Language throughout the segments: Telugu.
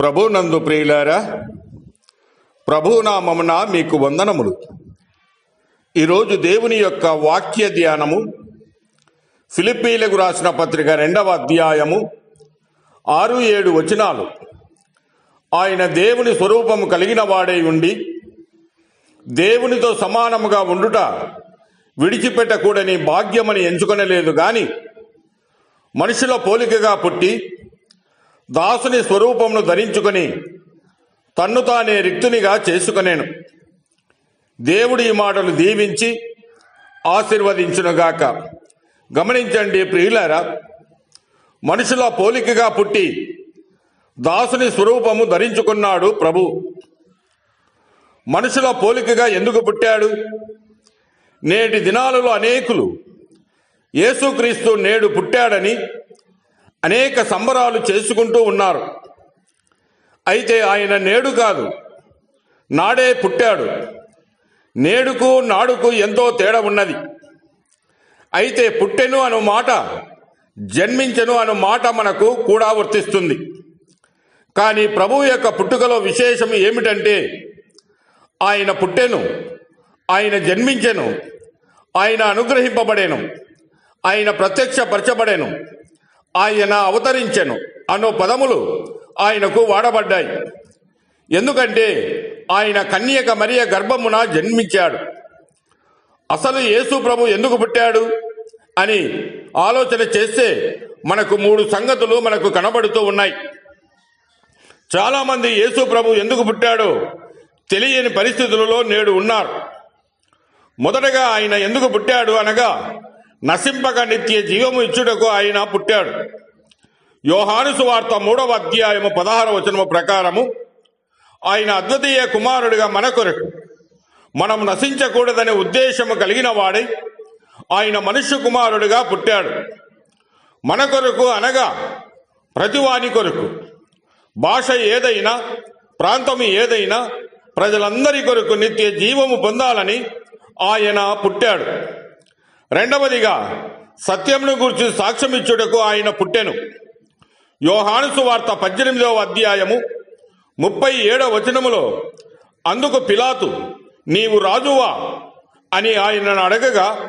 ప్రభు నందు ప్రియులారా ప్రభునామమున మీకు వందనములు. ఈరోజు దేవుని యొక్క వాక్య ధ్యానము ఫిలిప్పీలకు రాసిన పత్రిక రెండవ అధ్యాయము ఆరు ఏడు వచనాలు. ఆయన దేవుని స్వరూపము కలిగిన వాడై ఉండి దేవునితో సమానముగా ఉండుట విడిచిపెట్టకూడని భాగ్యమని ఎంచుకొనలేదు గాని మనుషుల పోలికగా పుట్టి దాసుని స్వరూపమును ధరించుకొని తన్ను తానే రిక్తునిగా చేసుకునేను. దేవుడి ఈ మాటలు దీవించి ఆశీర్వదించునుగాక. గమనించండి ప్రియులారా మనుషుల పోలికగా పుట్టి దాసుని స్వరూపము ధరించుకున్నాడు ప్రభు. మనుషుల పోలికగా ఎందుకు పుట్టాడు? నేటి దినాలలో అనేకులు యేసుక్రీస్తు నేడు పుట్టాడని అనేక సంబరాలు చేసుకుంటూ ఉన్నారు. అయితే ఆయన నేడు కాదు. నాడే పుట్టాడు. నేడుకు నాడుకు ఎంతో తేడా ఉన్నది. అయితే పుట్టెను అను మాట జన్మించెను అను మాట మనకు కూడా వర్తిస్తుంది. కానీ ప్రభువు యొక్క పుట్టుకలో విశేషం ఏమిటంటే ఆయన పుట్టెను ఆయన జన్మించెను ఆయన అనుగ్రహింపబడేను ఆయన ప్రత్యక్షపరచబడేను ఆయన అవతరించెను అన్నో పదములు ఆయనకు వాడబడ్డాయి. ఎందుకంటే ఆయన కన్యక మరియ గర్భమున జన్మించాడు. అసలు యేసు ప్రభు ఎందుకు పుట్టాడు అని ఆలోచన చేస్తే మనకు మూడు సంగతులు మనకు కనబడుతూ ఉన్నాయి. చాలామంది యేసు ప్రభు ఎందుకు పుట్టాడో తెలియని పరిస్థితులలో నేడు ఉన్నారు. మొదటగా ఆయన ఎందుకు పుట్టాడు అనగా నశింపక నిత్య జీవము ఇచ్చుటకు ఆయన పుట్టాడు. యోహాను సువార్త మూడవ అధ్యాయము పదహార వచనము ప్రకారము ఆయన అద్వితీయ కుమారుడిగా మన కొరకు మనం నశించకూడదనే ఉద్దేశము కలిగిన వాడై ఆయన మనుష్య కుమారుడిగా పుట్టాడు. మన కొరకు అనగా ప్రతివాని కొరకు భాష ఏదైనా ప్రాంతం ఏదైనా ప్రజలందరి కొరకు నిత్య జీవము పొందాలని ఆయన పుట్టాడు. రెండవదిగా సత్యమును గురించి సాక్ష్యమిచ్చుటకు ఆయన పుట్టెను. యోహానుసు వార్త పద్దెనిమిదవ అధ్యాయము ముప్పై ఏడవ వచనములో అందుకు పిలాతు నీవు రాజువా? అని ఆయనను అడగగా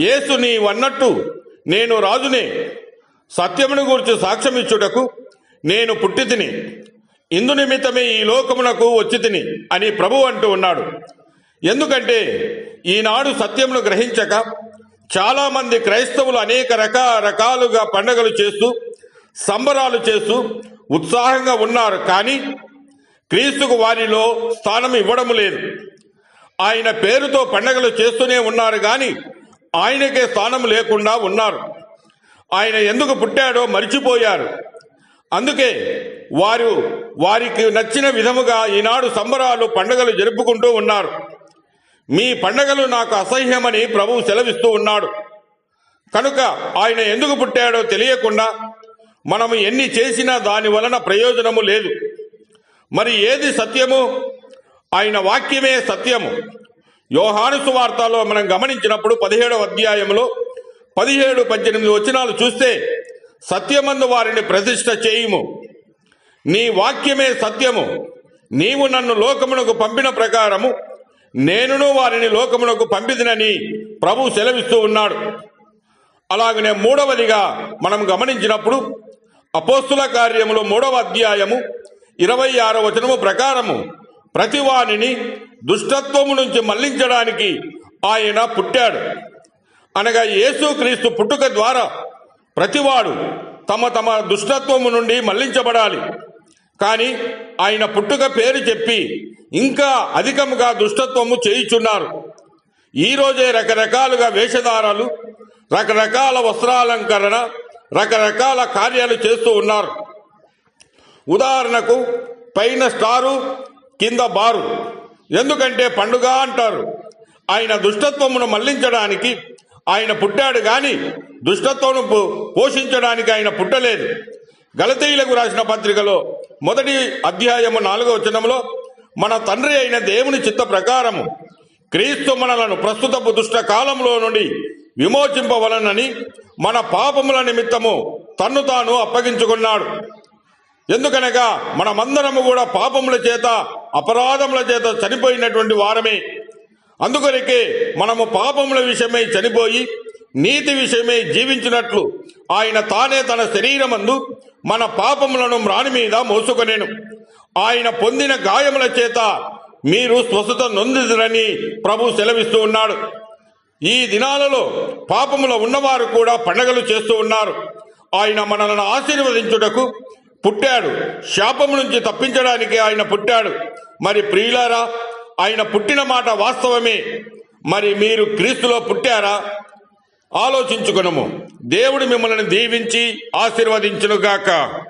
యేసు నీవన్నట్టు నేను రాజునే. సత్యమును గురించి సాక్ష్యమిచ్చుటకు నేను పుట్టి తిని ఇందు నిమిత్తమే ఈ లోకమునకు వచ్చి తిని అని ప్రభు అంటూ ఉన్నాడు. ఎందుకంటే ఈనాడు సత్యమును గ్రహించక చాలా మంది క్రైస్తవులు అనేక రకరకాలుగా పండగలు చేస్తూ సంబరాలు చేస్తూ ఉత్సాహంగా ఉన్నారు. కానీ క్రీస్తుకు వారిలో స్థానం ఇవ్వడం లేదు. ఆయన పేరుతో పండగలు చేస్తూనే ఉన్నారు కానీ ఆయనకే స్థానం లేకుండా ఉన్నారు. ఆయన ఎందుకు పుట్టాడో మర్చిపోయారు. అందుకే వారు వారికి నచ్చిన విధముగా ఈనాడు సంబరాలు పండగలు జరుపుకుంటూ ఉన్నారు. మీ పండగలు నాకు అసహ్యమని ప్రభువు సెలవిస్తూ ఉన్నాడు. కనుక ఆయన ఎందుకు పుట్టాడో తెలియకుండా మనము ఎన్ని చేసినా దాని వలన ప్రయోజనము లేదు. మరి ఏది సత్యము? ఆయన వాక్యమే సత్యము. యోహాను సువార్తలో మనం గమనించినప్పుడు పదిహేడవ అధ్యాయంలో పదిహేడు పద్దెనిమిది వచనాలు చూస్తే సత్యమందు వారిని ప్రతిష్ట చేయుము. నీ వాక్యమే సత్యము. నీవు నన్ను లోకమునకు పంపిన ప్రకారము నేనును వారిని లోకమునకు పంపిదినని ప్రభు సెలవిస్తూ ఉన్నాడు. అలాగనే మూడవదిగా మనం గమనించినప్పుడు అపోస్తుల కార్యములో మూడవ అధ్యాయము ఇరవై ఆరో వచనము ప్రకారము ప్రతివానిని దుష్టత్వము నుంచి మళ్ళించడానికి ఆయన పుట్టాడు. అనగా యేసుక్రీస్తు పుట్టుక ద్వారా ప్రతివాడు తమ తమ దుష్టత్వము నుండి మళ్ళించబడాలి. కానీ ఆయన పుట్టుక పేరు చెప్పి ఇంకా అధికముగా దుష్టత్వము చేయుచున్నారు. ఈరోజే రకరకాలుగా వేషధారాలు రకరకాల వస్త్రాలంకరణ రకరకాల కార్యాలు చేస్తూ ఉన్నారు. ఉదాహరణకు పైన స్టారు కింద బారు. ఎందుకంటే పండుగ అంటారు. ఆయన దుష్టత్వమును మళ్ళించడానికి ఆయన పుట్టాడు గాని దుష్టత్వం పోషించడానికి ఆయన పుట్టలేదు. గలతీయులకు రాసిన పత్రికలో మొదటి అధ్యాయము నాలుగో వచనంలో మన తండ్రి అయిన దేవుని చిత్త ప్రకారము క్రీస్తు మనలను ప్రస్తుతపు దుష్ట కాలంలో నుండి విమోచింపవలనని మన పాపముల నిమిత్తము తన్ను తాను అప్పగించుకున్నాడు. ఎందుకనగా మనమందరము కూడా పాపముల చేత అపరాధముల చేత చనిపోయినటువంటి వారమే. అందుకొరకే మనము పాపముల విషయమై చనిపోయి నీతి విషయమై జీవించినట్లు ఆయన తానే తన శరీరమందు మన పాపములను రాణి మీద మోసుకొనేను. ఆయన పొందిన గాయముల చేత మీరు స్వస్థత నొందిదురని ప్రభు సెలవిస్తూ ఉన్నాడు. ఈ దినాలలో పాపములో ఉన్నవారు కూడా పండగలు చేస్తూ ఉన్నారు. ఆయన మనలను ఆశీర్వదించుటకు పుట్టాడు. శాపము నుంచి తప్పించడానికి ఆయన పుట్టాడు. మరి ప్రియులారా ఆయన పుట్టిన మాట వాస్తవమే. మరి మీరు క్రీస్తులో పుట్టారా? ఆలోచించుకునము. దేవుడు మిమ్మల్ని దీవించి ఆశీర్వదించునుగాక.